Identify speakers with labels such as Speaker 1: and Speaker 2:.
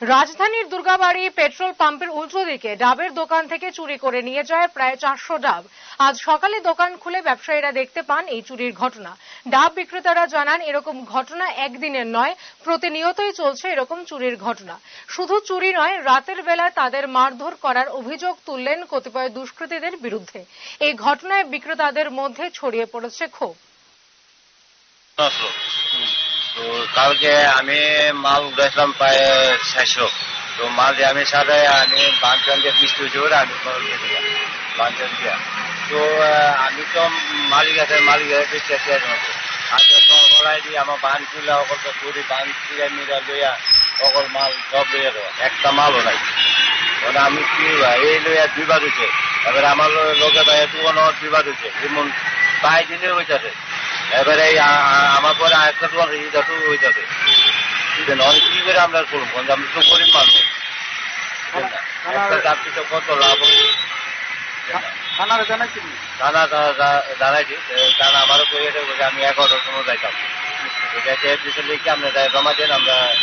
Speaker 1: রাজধানীর দুর্গাবাড়ি পেট্রোল পাম্পের উল্টো দিকে ডাবের দোকান থেকে চুরি করে নিয়ে যায় প্রায় চারশো ডাব। আজ সকালে দোকান খুলে ব্যবসায়ীরা দেখতে পান এই চুরির ঘটনা। ডাব বিক্রেতারা জানান, এরকম ঘটনা একদিনের নয়, প্রতিনিয়তই চলছে এরকম চুরির ঘটনা। শুধু চুরি নয়, রাতের বেলা তাদের মারধর করার অভিযোগ তুললেন কতিপয় দুষ্কৃতীদের বিরুদ্ধে। এই ঘটনায় বিক্রেতাদের মধ্যে ছড়িয়ে পড়েছে ক্ষোভ।
Speaker 2: তো কালকে আমি মাল উঠেছিলাম প্রায় ছয়শো। তো মাল দিয়ে আমি সাথে আমি বাঞ্চন দিয়ে বৃষ্টি হয়েছে বলে আমি বাঞ্চন দিয়া। তো আমি তো মালিক আছে মালিক আছে বৃষ্টি আছে আজকে গড়াই দিয়ে আমার বান অকল তো পুরি বান মিলা লইয়া অকল মাল সব লইয়া দেওয়া। একটা মালও নাই। মানে আমি কি এই লইয়া দুইবার হয়েছে এবার আমার লো- লোকে ভাই তুয়ানো দুইবার হয়েছে যেমন প্রায় দিনে হয়েছে এবারে এই আমার পরে আরেকটা তোমার ইদাটু হয়ে যাবে। বুঝলেন অনেক কি করে আমরা করব? আমি তো গরিব মানুষ। কত লাভ?
Speaker 3: থানারে
Speaker 2: দানা দা- দা- দানা আমারও করে যে আমি এগারোটার সময় যাইতাম লিখে আমরা জমা দেন আমরা